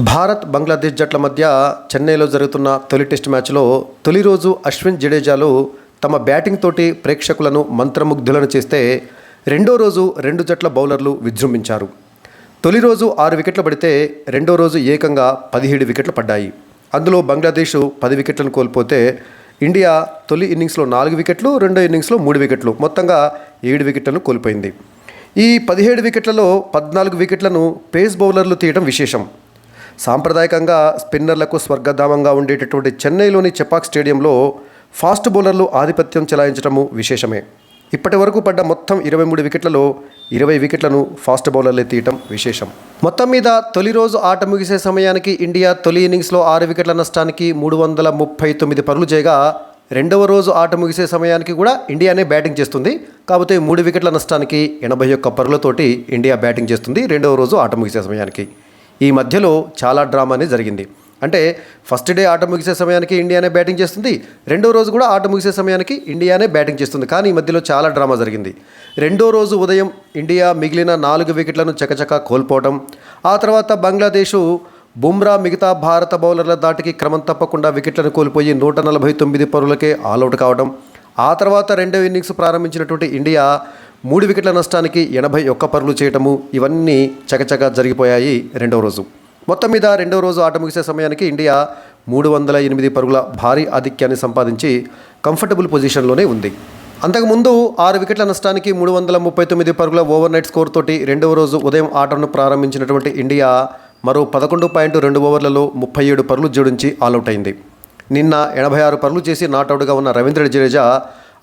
భారత్ బంగ్లాదేశ్ జట్ల మధ్య చెన్నైలో జరుగుతున్న తొలి టెస్ట్ మ్యాచ్లో తొలి రోజు అశ్విన్ జడేజాలు తమ బ్యాటింగ్ తోటి ప్రేక్షకులను మంత్రముగ్ధులను చేస్తే రెండో రోజు రెండు జట్ల బౌలర్లు విజృంభించారు. తొలి రోజు ఆరు వికెట్లు పడితే రెండో రోజు ఏకంగా పదిహేడు వికెట్లు పడ్డాయి. అందులో బంగ్లాదేశ్ పది వికెట్లను కోల్పోతే ఇండియా తొలి ఇన్నింగ్స్లో నాలుగు వికెట్లు రెండో ఇన్నింగ్స్లో మూడు వికెట్లు మొత్తంగా ఏడు వికెట్లను కోల్పోయింది. ఈ పదిహేడు వికెట్లలో పద్నాలుగు వికెట్లను పేస్ బౌలర్లు తీయడం విశేషం. సాంప్రదాయకంగా స్పిన్నర్లకు స్వర్గధామంగా ఉండేటటువంటి చెన్నైలోని చెపాక్ స్టేడియంలో ఫాస్ట్ బౌలర్లు ఆధిపత్యం చెలాయించడము విశేషమే. ఇప్పటి వరకు పడ్డ మొత్తం ఇరవై మూడు వికెట్లలో ఇరవై వికెట్లను ఫాస్ట్ బౌలర్లే తీయటం విశేషం. మొత్తం మీద తొలి రోజు ఆట ముగిసే సమయానికి ఇండియా తొలి ఇన్నింగ్స్లో ఆరు వికెట్ల నష్టానికి మూడు వందల ముప్పై తొమ్మిది పరులు చేయగా రెండవ రోజు ఆట ముగిసే సమయానికి కూడా ఇండియానే బ్యాటింగ్ చేస్తుంది. కాకపోతే మూడు వికెట్ల నష్టానికి ఎనభై ఒక్క పరులతోటి ఇండియా బ్యాటింగ్ చేస్తుంది రెండవ రోజు ఆట ముగిసే సమయానికి. ఈ మధ్యలో చాలా డ్రామా అనేది జరిగింది. అంటే ఫస్ట్ డే ఆట ముగిసే సమయానికి ఇండియానే బ్యాటింగ్ చేస్తుంది. రెండో రోజు కూడా ఆట ముగిసే సమయానికి ఇండియానే బ్యాటింగ్ చేస్తుంది. కానీ ఈ మధ్యలో చాలా డ్రామా జరిగింది. రెండో రోజు ఉదయం ఇండియా మిగిలిన నాలుగు వికెట్లను చకచకా కోల్పోవడం ఆ తర్వాత బంగ్లాదేశు బుమ్రా మిగతా భారత బౌలర్ల దాటికి క్రమం తప్పకుండా వికెట్లను కోల్పోయి నూట నలభై తొమ్మిది పరులకే ఆల్అవుట్ కావడం ఆ తర్వాత రెండో ఇన్నింగ్స్ ప్రారంభించినటువంటి ఇండియా మూడు వికెట్ల నష్టానికి ఎనభై ఒక్క పరులు చేయటము ఇవన్నీ చకచక జరిగిపోయాయి రెండవ రోజు. మొత్తం మీద రెండవ రోజు ఆట ముగిసే సమయానికి ఇండియా మూడు వందల ఎనిమిది పరుగుల భారీ ఆధిక్యాన్ని సంపాదించి కంఫర్టబుల్ పొజిషన్లోనే ఉంది. అంతకుముందు ఆరు వికెట్ల నష్టానికి మూడు వందల ముప్పై తొమ్మిది పరుగుల ఓవర్ నైట్ స్కోర్ తోటి రెండవ రోజు ఉదయం ఆటను ప్రారంభించినటువంటి ఇండియా మరో పదకొండు పాయింట్ రెండు ఓవర్లలో ముప్పై ఏడు పరుగులు జోడించి ఆలౌట్ అయింది. నిన్న ఎనభై ఆరు పరుగులు చేసి నాట్అవుట్గా ఉన్న రవీంద్ర జడేజా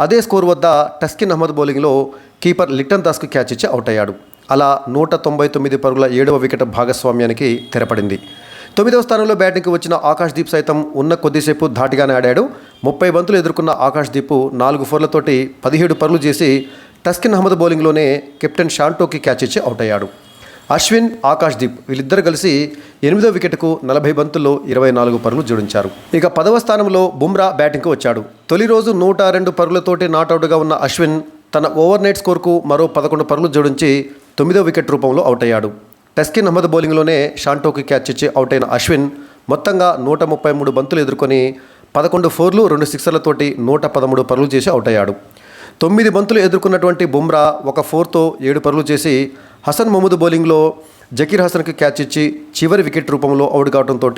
అదే స్కోర్ వద్ద టస్కిన్ అహ్మద్ బౌలింగ్లో కీపర్ లిట్టన్ దాస్కు క్యాచ్ ఇచ్చి అవుట్ అయ్యాడు. అలా నూట తొంభై తొమ్మిది పరుగుల ఏడవ వికెట్ భాగస్వామ్యానికి తెరపడింది. తొమ్మిదవ స్థానంలో బ్యాటింగ్కి వచ్చిన ఆకాష్ దీప్ సైతం ఉన్న కొద్దిసేపు ధాటిగానే ఆడాడు. ముప్పై బంతులు ఎదుర్కొన్న ఆకాష్ దీప్ నాలుగు ఫోర్లతోటి పదిహేడు పరుగులు చేసి టస్కిన్ అహ్మద్ బౌలింగ్లోనే కెప్టెన్ షాంటోకి క్యాచ్ ఇచ్చి అవుట్ అయ్యాడు. అశ్విన్ ఆకాష్ దీప్ వీళ్ళిద్దరు కలిసి ఎనిమిదో వికెట్కు నలభై బంతుల్లో ఇరవై నాలుగు పరుగులు జోడించారు. ఇక పదవ స్థానంలో బుమ్రా బ్యాటింగ్కు వచ్చాడు. తొలి రోజు నూట రెండు పరుగులతోటి నాట్అవుట్గా ఉన్న అశ్విన్ తన ఓవర్ నైట్ స్కోర్కు మరో పదకొండు పరుగులు జోడించి తొమ్మిదో వికెట్ రూపంలో అవుట్ అయ్యాడు టస్కిన్ అహ్మద్ బౌలింగ్లోనే షాంటోకి క్యాచ్ ఇచ్చి అవుట్ అయిన అశ్విన్ మొత్తంగా నూట ముప్పై మూడు బంతులు ఎదుర్కొని పదకొండు ఫోర్లు రెండు సిక్సర్లతోటి నూట పదమూడు పరుగులు చేసి అవుట్ అయ్యాడు తొమ్మిది బంతులు ఎదుర్కొన్నటువంటి బుమ్రా ఒక ఫోర్తో ఏడు పరుగులు చేసి హసన్ మహమూద్ బౌలింగ్లో జకీర్ హసన్కి క్యాచ్ ఇచ్చి చివరి వికెట్ రూపంలో అవుట్ కావడంతో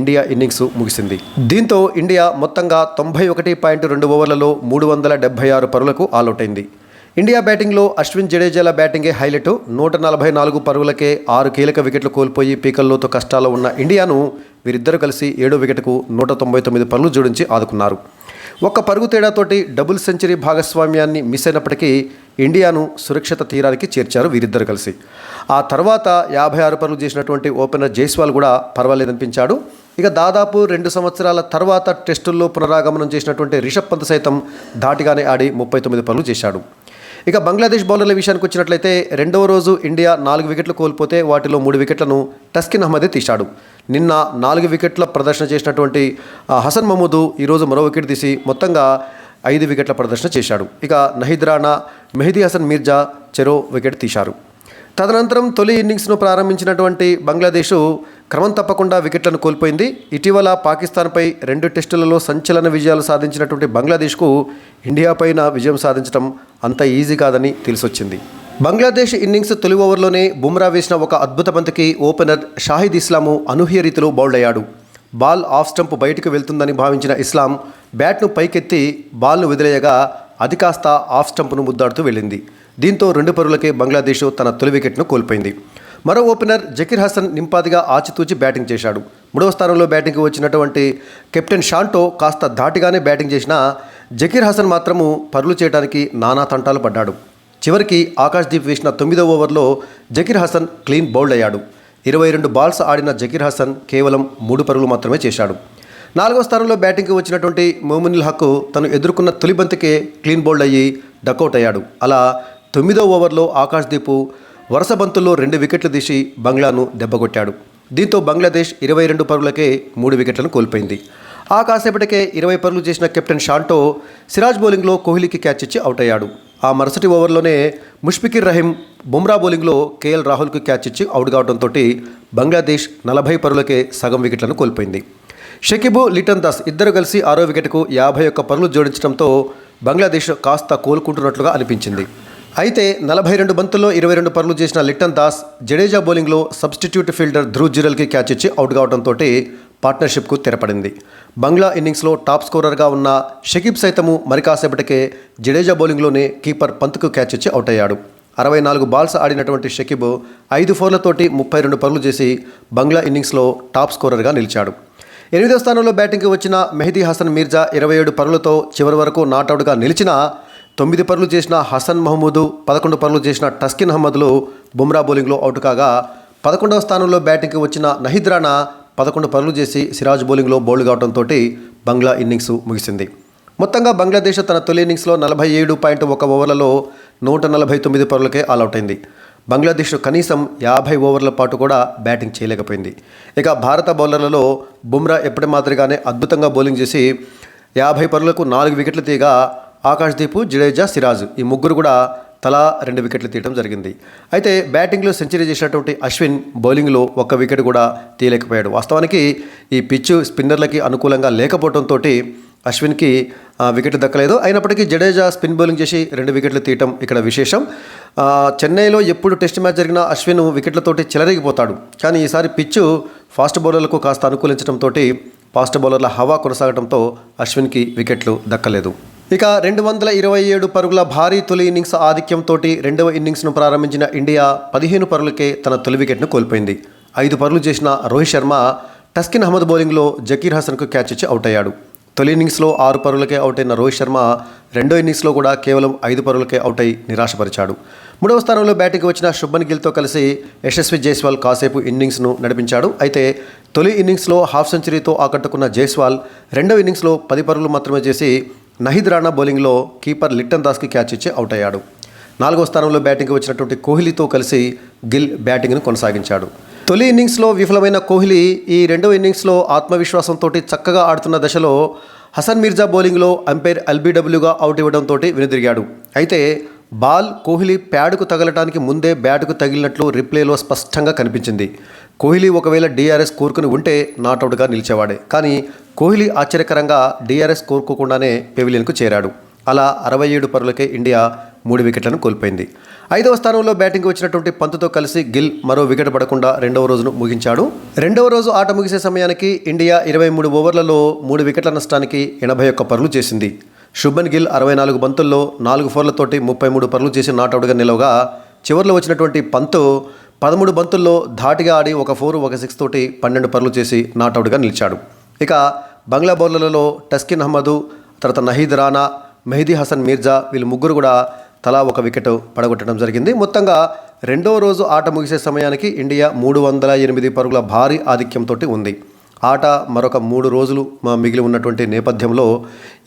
ఇండియా ఇన్నింగ్స్ ముగిసింది. దీంతో ఇండియా మొత్తంగా తొంభై ఒకటి పాయింట్ రెండు ఓవర్లలో మూడు వందల డెబ్బై ఆరు పరులకు ఆల్అవుట్ అయింది. ఇండియా బ్యాటింగ్లో అశ్విన్ జడేజాల బ్యాటింగే హైలైట్. నూట నలభై నాలుగు పరుగులకే ఆరు కీలక వికెట్లు కోల్పోయి పీకల్లోతో కష్టాల్లో ఉన్న ఇండియాను వీరిద్దరూ కలిసి ఏడో వికెట్కు నూట తొంభై తొమ్మిది పరుగులు జోడించి ఆదుకున్నారు. ఒక్క పరుగు తేడాతోటి డబుల్ సెంచరీ భాగస్వామ్యాన్ని మిస్ అయినప్పటికీ ఇండియాను సురక్షిత తీరానికి చేర్చారు వీరిద్దరు కలిసి. ఆ తర్వాత యాభై ఆరు పరుగులు చేసినటువంటి ఓపెనర్ జైస్వాల్ కూడా పర్వాలేదనిపించాడు. ఇక దాదాపు రెండు సంవత్సరాల తర్వాత టెస్టుల్లో పునరాగమనం చేసినటువంటి రిషబ్ పంత్ సైతం ధాటిగానే ఆడి ముప్పై తొమ్మిది పరుగులు చేశాడు. ఇక బంగ్లాదేశ్ బౌలర్ల విషయానికి వచ్చినట్లయితే రెండవ రోజు ఇండియా నాలుగు వికెట్లు కోల్పోతే వాటిలో మూడు వికెట్లను టస్కిన్ అహ్మదే తీశాడు. నిన్న నాలుగు వికెట్ల ప్రదర్శన చేసినటువంటి హసన్ మహమూదు ఈరోజు మరో వికెట్ తీసి మొత్తంగా ఐదు వికెట్ల ప్రదర్శన చేశాడు. ఇక నహీద్ రాణా మెహదీ హసన్ మీర్జా చెరో వికెట్ తీశారు. తదనంతరం తొలి ఇన్నింగ్స్ను ప్రారంభించినటువంటి బంగ్లాదేశ్ క్రమం తప్పకుండా వికెట్లను కోల్పోయింది. ఇటీవల పాకిస్తాన్పై రెండు టెస్టులలో సంచలన విజయాలు సాధించినటువంటి బంగ్లాదేశ్కు ఇండియా పైన విజయం సాధించడం అంత ఈజీ కాదని తెలిసొచ్చింది. బంగ్లాదేశ్ ఇన్నింగ్స్ తొలి ఓవర్లోనే బుమ్రా వేసిన ఒక అద్భుత బంతికి ఓపెనర్ షాహిద్ ఇస్లాము అనూహ్య రీతిలో బౌల్డ్ అయ్యాడు బాల్ ఆఫ్ స్టంప్ బయటకు వెళ్తుందని భావించిన ఇస్లాం బ్యాట్ను పైకెత్తి బాల్ను వదిలేయగా అది కాస్త ఆఫ్ స్టంప్ను ముద్దాడుతూ వెళ్ళింది. దీంతో రెండు పరులకే బంగ్లాదేశ్ తన తొలి వికెట్ను కోల్పోయింది. మరో ఓపెనర్ జకీర్ హసన్ నింపాదిగా ఆచితూచి బ్యాటింగ్ చేశాడు. మూడవ స్థానంలో బ్యాటింగ్కి వచ్చినటువంటి కెప్టెన్ షాంటో కాస్త ధాటిగానే బ్యాటింగ్ చేసినా జకీర్ హసన్ మాత్రము పరులు చేయడానికి నానా తంటాలు పడ్డాడు. చివరికి ఆకాష్ దీప్ వేసిన తొమ్మిదో ఓవర్లో జకీర్ హసన్ క్లీన్ బౌల్డ్ అయ్యాడు ఇరవై రెండు బాల్స్ ఆడిన జకీర్ హసన్ కేవలం మూడు పరుగులు మాత్రమే చేశాడు. నాలుగో స్థానంలో బ్యాటింగ్కి వచ్చినటువంటి మోమునిల్ హక్కు తను ఎదుర్కొన్న తొలి బంతికే క్లీన్ బౌల్డ్ అయ్యి డకౌట్ అయ్యాడు అలా తొమ్మిదో ఓవర్లో ఆకాష్ వరుస బంతుల్లో రెండు వికెట్లు తీసి బంగ్లాను దెబ్బకొట్టాడు దీంతో బంగ్లాదేశ్ ఇరవై రెండు పరుగులకే మూడు వికెట్లను కోల్పోయింది. ఆ కాసేపటికే ఇరవై పరుగులు చేసిన కెప్టెన్ షాంటో సిరాజ్ బౌలింగ్లో కోహ్లీకి క్యాచ్ ఇచ్చి అవుట్ అయ్యాడు ఆ మరుసటి ఓవర్లోనే ముష్ఫికిర్ రహీం బుమ్రా బౌలింగ్లో కేఎల్ రాహుల్కు క్యాచ్ ఇచ్చి అవుట్ కావడంతో బంగ్లాదేశ్ నలభై పరులకే సగం వికెట్లను కోల్పోయింది. షకిబు లిటన్ దాస్ ఇద్దరు కలిసి ఆరో వికెట్కు యాభై ఒక్క పరులు జోడించడంతో బంగ్లాదేశ్ కాస్త కోలుకుంటున్నట్లుగా అనిపించింది. అయితే నలభై రెండు బంతుల్లో ఇరవై రెండు పరులు చేసిన లిట్టన్ దాస్ జడేజా బౌలింగ్లో సబ్స్టిట్యూట్ ఫీల్డర్ ధ్రువ్ జిరల్కి క్యాచ్ ఇచ్చి అవుట్ కావడంతో పార్ట్నర్షిప్కు తెరపడింది. బంగ్లా ఇన్నింగ్స్లో టాప్ స్కోరర్గా ఉన్న షకీబ్ సైతము మరి కాసేపటికే జడేజా బౌలింగ్లోనే కీపర్ పంత్కు క్యాచ్ ఇచ్చి అవుట్ అయ్యాడు. అరవై నాలుగు బాల్స్ ఆడినటువంటి షకీబ్ ఐదు ఫోర్లతోటి ముప్పై రెండు పరులు చేసి బంగ్లా ఇన్నింగ్స్లో టాప్ స్కోరర్గా నిలిచాడు. ఎనిమిదో స్థానంలో బ్యాటింగ్కి వచ్చిన మెహదీ హసన్ మీర్జా ఇరవై ఏడు పరులతో చివరి వరకు నాటౌట్గా నిలిచిన తొమ్మిది పరులు చేసిన హసన్ మహమూదు పదకొండు పరులు చేసిన టస్కిన్ అహ్మద్లు బుమ్రా బౌలింగ్లో అవుట్ కాగా పదకొండవ స్థానంలో బ్యాటింగ్కి వచ్చిన నహిద్రానా పదకొండు పరులు చేసి సిరాజ్ బౌలింగ్లో బౌల్డ్ కావడంతో బంగ్లా ఇన్నింగ్స్ ముగిసింది. మొత్తంగా బంగ్లాదేశ్ తన తొలి ఇన్నింగ్స్లో నలభై ఏడు పాయింట్ ఒక ఓవర్లలో నూట నలభై తొమ్మిది పరులకే ఆల్అవుట్ అయింది. బంగ్లాదేశ్ కనీసం యాభై ఓవర్ల పాటు కూడా బ్యాటింగ్ చేయలేకపోయింది. ఇక భారత బౌలర్లలో బుమ్రా ఎప్పటి మాదిరిగానే అద్భుతంగా బౌలింగ్ చేసి యాభై పరులకు నాలుగు వికెట్లు తీయగా ఆకాష్దీప్ జడేజా సిరాజ్ ఈ ముగ్గురు కూడా తలా రెండు వికెట్లు తీయడం జరిగింది. అయితే బ్యాటింగ్లో సెంచరీ చేసినటువంటి అశ్విన్ బౌలింగ్లో ఒక్క వికెట్ కూడా తీయలేకపోయాడు. వాస్తవానికి ఈ పిచ్ స్పిన్నర్లకి అనుకూలంగా లేకపోవడంతో అశ్విన్కి వికెట్ దక్కలేదు. అయినప్పటికీ జడేజా స్పిన్ బౌలింగ్ చేసి రెండు వికెట్లు తీయటం ఇక్కడ విశేషం. చెన్నైలో ఎప్పుడు టెస్ట్ మ్యాచ్ జరిగినా అశ్విన్ వికెట్లతోటి చెలరేగిపోతాడు. కానీ ఈసారి పిచ్ ఫాస్ట్ బౌలర్లకు కాస్త అనుకూలించడంతో ఫాస్ట్ బౌలర్ల హవా కొనసాగడంతో అశ్విన్కి వికెట్లు దక్కలేదు. ఇక రెండు వందల ఇరవై ఏడు పరుగుల భారీ తొలి ఇన్నింగ్స్ ఆధిక్యంతో రెండవ ఇన్నింగ్స్ను ప్రారంభించిన ఇండియా పదిహేను పరులకే తన తొలి వికెట్ను కోల్పోయింది. ఐదు పరులు చేసిన రోహిత్ శర్మ టస్కిన్ అహ్మద్ బౌలింగ్లో జకీర్ హసన్కు క్యాచ్ ఇచ్చి అవుట్ అయ్యాడు. తొలి ఇన్నింగ్స్లో ఆరు పరులకే అవుట్ అయిన రోహిత్ శర్మ రెండో ఇన్నింగ్స్లో కూడా కేవలం ఐదు పరులకే అవుట్ అయి నిరాశపరిచాడు. మూడవ స్థానంలో బ్యాటింగ్కి వచ్చిన శుభన్ గిల్తో కలిసి యశస్వి జైస్వాల్ కాసేపు ఇన్నింగ్స్ను నడిపించాడు. అయితే తొలి ఇన్నింగ్స్లో హాఫ్ సెంచరీతో ఆకట్టుకున్న జైస్వాల్ రెండో ఇన్నింగ్స్లో పది పరుగులు మాత్రమే చేసి నహిద్ రాణా బౌలింగ్లో కీపర్ లిట్టన్ దాస్కి క్యాచ్ ఇచ్చి అవుట్ అయ్యాడు. నాలుగో స్థానంలో బ్యాటింగ్కి వచ్చినటువంటి కోహ్లీతో కలిసి గిల్ బ్యాటింగ్ను కొనసాగించాడు. తొలి ఇన్నింగ్స్లో విఫలమైన కోహ్లీ ఈ రెండో ఇన్నింగ్స్లో ఆత్మవిశ్వాసంతో చక్కగా ఆడుతున్న దశలో హసన్ మీర్జా బౌలింగ్లో అంపైర్ ఎల్బీడబ్ల్యూగా అవుట్ ఇవ్వడంతో వెనుదిరిగాడు. అయితే బాల్ కోహ్లీ ప్యాడ్కు తగలటానికి ముందే బ్యాట్కు తగిలినట్లు రిప్లేలో స్పష్టంగా కనిపించింది. కోహ్లీ ఒకవేళ డిఆర్ఎస్ కోరుకుని ఉంటే నాటౌట్గా నిలిచేవాడే. కానీ కోహ్లీ ఆశ్చర్యకరంగా డీఆర్ఎస్ కోరుకోకుండానే పెవిలియన్కు చేరాడు. అలా అరవై ఏడు పరులకే ఇండియా మూడు వికెట్లను కోల్పోయింది. ఐదవ స్థానంలో బ్యాటింగ్కి వచ్చినటువంటి పంతుతో కలిసి గిల్ మరో వికెట్ పడకుండా రెండవ రోజును ముగించాడు. రెండవ రోజు ఆట ముగిసే సమయానికి ఇండియా ఇరవై మూడు ఓవర్లలో మూడు వికెట్ల నష్టానికి ఎనభై ఒక్క పరులు చేసింది. శుభన్ గిల్ అరవై నాలుగు బంతుల్లో నాలుగు ఫోర్లతోటి ముప్పై మూడు పరులు చేసి నాటౌట్గా నిలవగా చివరిలో వచ్చినటువంటి పంతు పదమూడు బంతుల్లో ధాటిగా ఆడి ఒక ఫోర్ ఒక సిక్స్ తోటి పన్నెండు పరుగులు చేసి నాట్అవుట్గా నిలిచాడు. ఇక బంగ్లా బౌలర్లలో టస్కిన్ అహ్మదు తర్వాత నహీద్ రానా మెహదీ హసన్ మీర్జా వీళ్ళు ముగ్గురు కూడా తలా ఒక వికెట్ పడగొట్టడం జరిగింది. మొత్తంగా రెండో రోజు ఆట ముగిసే సమయానికి ఇండియా మూడు వందల ఎనిమిది పరుగుల భారీ ఆధిక్యంతో ఉంది. ఆట మరొక మూడు రోజులు మిగిలి ఉన్నటువంటి నేపథ్యంలో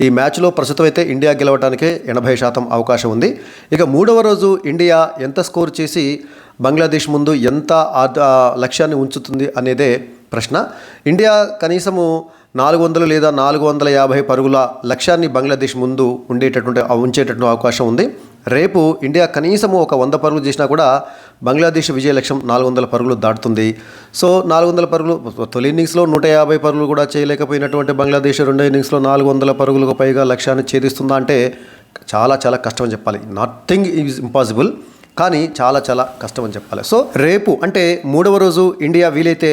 ఈ మ్యాచ్లో ప్రస్తుతం అయితే ఇండియా గెలవడానికే ఎనభై శాతం అవకాశం ఉంది. ఇక మూడవ రోజు ఇండియా ఎంత స్కోర్ చేసి బంగ్లాదేశ్ ముందు ఎంత లక్ష్యాన్ని ఉంచుతుంది అనేదే ప్రశ్న. ఇండియా కనీసము నాలుగు వందలు లేదా నాలుగు వందల యాభై పరుగుల లక్ష్యాన్ని బంగ్లాదేశ్ ముందు ఉండేటటువంటి ఉంచేటటువంటి అవకాశం ఉంది. రేపు ఇండియా కనీసము ఒక వంద పరుగులు చేసినా కూడా బంగ్లాదేశ్ విజయ లక్ష్యం నాలుగు వందల పరుగులు దాటుతుంది. సో నాలుగు వందల పరుగులు తొలి ఇన్నింగ్స్లో నూట యాభై పరుగులు కూడా చేయలేకపోయినటువంటి బంగ్లాదేశ్ రెండో ఇన్నింగ్స్లో నాలుగు వందల పరుగులకు పైగా లక్ష్యాన్ని ఛేదిస్తుందా అంటే చాలా చాలా కష్టం చెప్పాలి. నథింగ్ ఈజ్ ఇంపాసిబుల్ కానీ చాలా చాలా కష్టం అని చెప్పాలి. సో రేపు అంటే మూడవ రోజు ఇండియా వీలైతే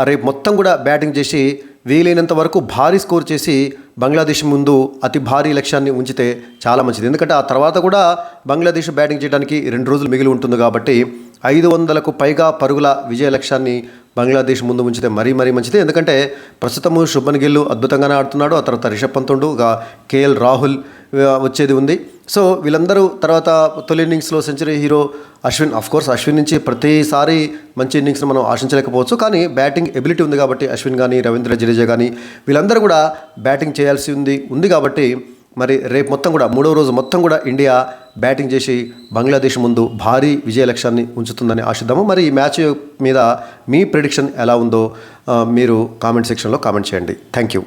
ఆ రేపు మొత్తం కూడా బ్యాటింగ్ చేసి వీలైనంత వరకు భారీ స్కోర్ చేసి బంగ్లాదేశ్ ముందు అతి భారీ లక్ష్యాన్ని ఉంచితే చాలా మంచిది. ఎందుకంటే ఆ తర్వాత కూడా బంగ్లాదేశ్ బ్యాటింగ్ చేయడానికి రెండు రోజులు మిగిలి ఉంటుంది కాబట్టి ఐదు వందలకు పైగా పరుగుల విజయ లక్ష్యాన్ని బంగ్లాదేశ్ ముందు ఉంచితే మరీ మరీ మంచిది. ఎందుకంటే ప్రస్తుతము శుభన్ గిల్లు అద్భుతంగానే ఆడుతున్నాడు. ఆ తర్వాత రిషబ్ పంత్ కేఎల్ రాహుల్ వచ్చేది ఉంది. సో వీళ్ళందరూ తర్వాత తొలి ఇన్నింగ్స్లో century hero Ashwin of course Ashwin నుంచి ప్రతిసారి మంచి ఇన్నింగ్స్ని మనం ఆశించలేకపోవచ్చు. కానీ బ్యాటింగ్ ఎబిలిటీ ఉంది కాబట్టి అశ్విన్ కానీ రవీంద్ర జడేజా కానీ వీళ్ళందరూ కూడా బ్యాటింగ్ చేయాల్సి ఉంది ఉంది కాబట్టి మరి రేపు మొత్తం కూడా మూడో రోజు మొత్తం కూడా ఇండియా బ్యాటింగ్ చేసి బంగ్లాదేశ్ ముందు భారీ విజయ లక్ష్యాన్ని ఉంచుతుందని ఆశిద్దాము. మరి ఈ మ్యాచ్ మీద మీ ప్రిడిక్షన్ ఎలా ఉందో మీరు కామెంట్ సెక్షన్లో కామెంట్ చేయండి. Thank you